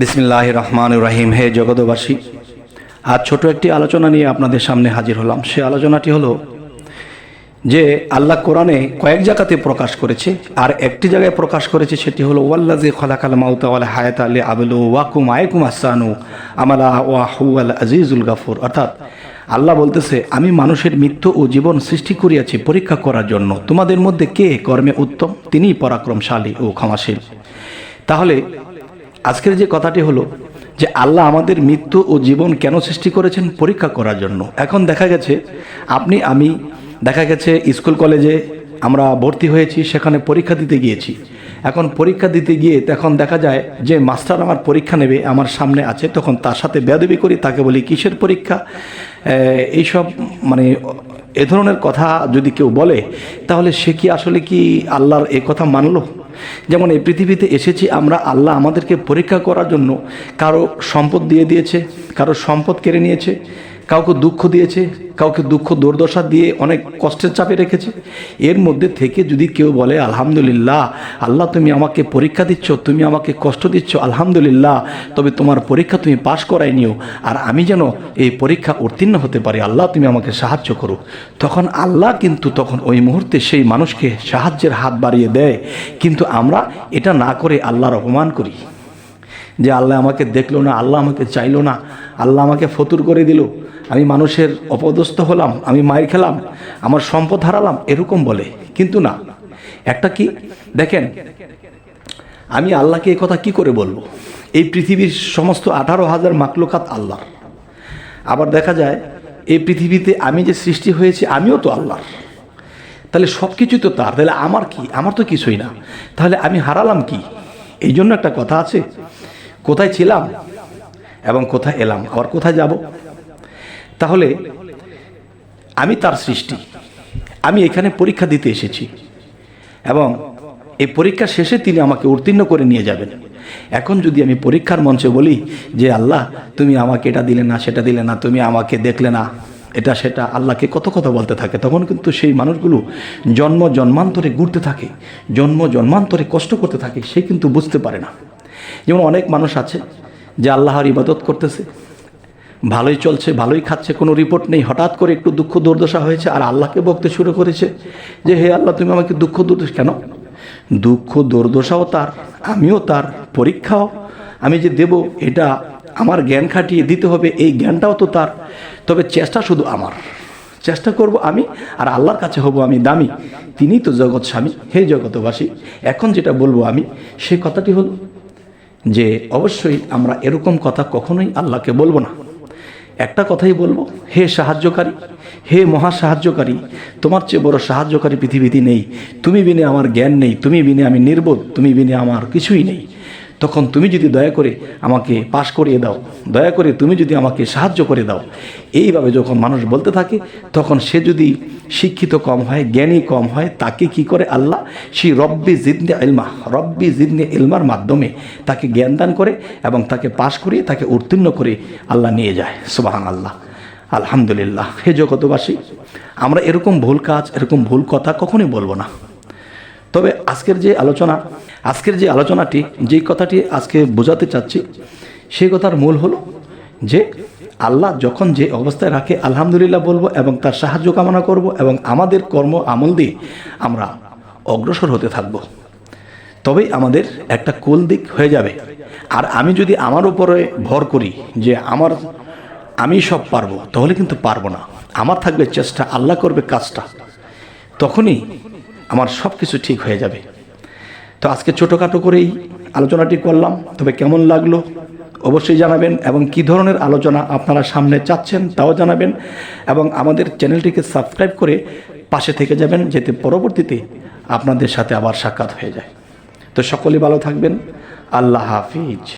বিসমিল্লাহ রহমান রাহিম। হে জগতবাসী আজ ছোট একটি আলোচনা নিয়ে আপনাদের সামনে হাজির হলাম। সে আলোচনাটি হলো যে আল্লাহ কোরআনে কয়েক জায়গাতে প্রকাশ করেছে আর একটি জায়গায় প্রকাশ করেছে সেটি হলো ওয়াল্লাজি খলাকাল মাউতা ওয়াল হায়াত আলী আবলু ওয়াকুম আয়কুম আসানু আমালা ওয়া হুয়াল আজিজুল গাফুর। অর্থাৎ আল্লাহ বলতেছে, আমি মানুষের মৃত্যু ও জীবন সৃষ্টি করিয়াছি পরীক্ষা করার জন্য। তোমাদের মধ্যে কে কর্মে উত্তম? তিনিই পরাক্রমশালী ও ক্ষমাশীল। তাহলে আজকের যে কথাটি হলো যে আল্লাহ আমাদের মৃত্যু ও জীবন কেন সৃষ্টি করেছেন পরীক্ষা করার জন্য। এখন দেখা গেছে, আপনি, আমি, দেখা গেছে স্কুল কলেজে আমরা ভর্তি হয়েছি, সেখানে পরীক্ষা দিতে গিয়েছি। এখন পরীক্ষা দিতে গিয়ে তখন দেখা যায় যে মাস্টার আমার পরীক্ষা নেবে, আমার সামনে আছে, তখন তার সাথে বেদবি করি, তাকে বলি কিসের পরীক্ষা? এইসব মানে এ ধরনের কথা যদি কেউ বলে, তাহলে সে কি আসলে কি আল্লাহর এ কথা মানলো? যেমন, এই পৃথিবীতে এসেছি আমরা, আল্লাহ আমাদেরকে পরীক্ষা করার জন্য কারও সম্পদ দিয়ে দিয়েছে, কারও সম্পদ কেড়ে নিয়েছে কাউকে দুঃখ দিয়েছে, কাউকে দুঃখ, দুর্দশা দিয়ে অনেক কষ্টের চাপে রেখেছে। এর মধ্যে থেকে যদি কেউ বলে, আলহামদুলিল্লাহ, আল্লাহ তুমি আমাকে পরীক্ষা দিচ্ছ, তুমি আমাকে কষ্ট দিচ্ছ, আলহামদুলিল্লাহ, তবে তোমার পরীক্ষা তুমি পাশ করাই নিও, আর আমি যেন এই পরীক্ষা উত্তীর্ণ হতে পারি, আল্লাহ তুমি আমাকে সাহায্য করো। তখন আল্লাহ কিন্তু তখন ওই মুহূর্তে সেই মানুষকে সাহায্যের হাত বাড়িয়ে দেয়। কিন্তু আমরা এটা না করে আল্লাহর অপমান করি। যে আল্লাহ আমাকে দেখল না, আল্লাহ আমাকে চাইলো না, আল্লাহ আমাকে ফতুর করে দিল। আমি মানুষের অপদস্থ হলাম, আমি মায়ের খেলাম, আমার সম্পদ হারালাম, এরকম বলে। কিন্তু না। একটা কি? দেখেন, আমি আল্লাহকে এই কথা কি করে বলব? এই পৃথিবীর সমস্ত আঠারো হাজার মাকলুকাত আল্লাহ। আবার দেখা যায়, এই পৃথিবীতে আমি যে সৃষ্টি হয়েছি, আমিও তো আল্লাহর। তাহলে সব কিছু তো তার। তাহলে আমার কি? আমার তো কিছুই না। তাহলে আমি হারালাম কি? এই জন্য একটা কথা আছে। কোথায় ছিলাম এবং কোথায় এলাম? আবার কোথায় যাব? তাহলে আমি তার সৃষ্টি। আমি এখানে পরীক্ষা দিতে এসেছি। এবং এই পরীক্ষা শেষে তিনি আমাকে উত্তীর্ণ করে নিয়ে যাবেন। এখন যদি আমি পরীক্ষার মঞ্চে বলি যে, আল্লাহ, তুমি আমাকে এটা দিলে না, সেটা দিলে না, তুমি আমাকে দেখলে না, এটা সেটা আল্লাহকে কত কথা বলতে থাকে? তখন কিন্তু সেই মানুষগুলো জন্ম জন্মান্তরে ঘুরতে থাকে, জন্ম জন্মান্তরে কষ্ট করতে থাকে, সে কিন্তু বুঝতে পারে না। যেমন অনেক মানুষ আছে যে আল্লাহর ইবাদত করতেছে ভালোই চলছে, ভালোই খাচ্ছে, কোনো রিপোর্ট নেই। হঠাৎ করে একটু দুঃখ দুর্দশা হয়েছে আর আল্লাহকে বকতে শুরু করেছে যে, হে আল্লাহ, তুমি আমাকে দুঃখ দুর্দশা কেন? দুঃখ দুর্দশাও তার, আমিও তার, পরীক্ষাও আমি যে দেব, এটা আমার জ্ঞান খাটিয়ে দিতে হবে, এই জ্ঞানটাও তো তার। তবে চেষ্টা শুধু আমার। চেষ্টা করব আমি আর আল্লাহর কাছে হব আমি দামি। তিনিই তো জগৎ স্বামী, হে জগতবাসী এখন যেটা বলব আমি, সে কথাটি হলো যে, অবশ্যই আমরা এরকম কথা কখনোই আল্লাহকে বলব না। একটা কথাই বলব, হে সাহায্যকারী, হে মহা সাহায্যকারী, তোমার চেয়ে বড় সাহায্যকারী পৃথিবীতে নেই। তুমি বিনে আমার জ্ঞান নেই, তুমি বিনে আমি নির্বোধ, তুমি বিনে আমার কিছুই নেই। তখন তুমি যদি দয়া করে আমাকে পাশ করিয়ে দাও, দয়া করে তুমি যদি আমাকে সাহায্য করে দাও। এইভাবে যখন মানুষ বলতে থাকে, তখন সে যদি শিক্ষিত কম হয়, জ্ঞানী কম হয়, তাকে কি করে আল্লাহ? সেই রব্বি জিদনে ইলমা, রব্বি জিদনে ইলমার মাধ্যমে তাকে জ্ঞান দান করে এবং তাকে পাশ করিয়ে তাকে উত্তীর্ণ করে আল্লাহ নিয়ে যায়। সুবাহান আল্লাহ আলহামদুলিল্লাহ। হে জগতবাসী আমরা এরকম ভুল কাজ, এরকম ভুল কথা কখনোই বলব না। তবে আজকের যে আলোচনা, আজকের যে আলোচনাটি, যেই কথাটি আজকে বোঝাতে চাচ্ছি, সেই কথার মূল হলো যে আল্লাহ যখন যে অবস্থায় রাখে, আলহামদুলিল্লাহ বলব এবং তার সাহায্য কামনা করব এবং আমাদের কর্ম আমল দিয়ে আমরা অগ্রসর হতে থাকব। তবেই আমাদের একটা কুল দিক হয়ে যাবে। আর আমি যদি আমার উপরে ভর করি যে আমার, আমি সব পারব, তাহলে কিন্তু পারব না। আমার থাকবে চেষ্টা, আল্লাহ করবে কাজটা। তখনই আমার সব কিছু ঠিক হয়ে যাবে। তো আজকে ছোটোখাটো করেই আলোচনাটি করলাম, তবে কেমন লাগল অবশ্যই জানাবেন এবং কি ধরনের আলোচনা আপনারা সামনে চাচ্ছেন তাও জানাবেন এবং আমাদের চ্যানেলটিকে সাবস্ক্রাইব করে পাশে থেকে যাবেন যেতে পরবর্তীতে আপনাদের সাথে আবার সাক্ষাৎ হয়ে যায়। তো সকলেই ভালো থাকবেন। আল্লাহ হাফিজ।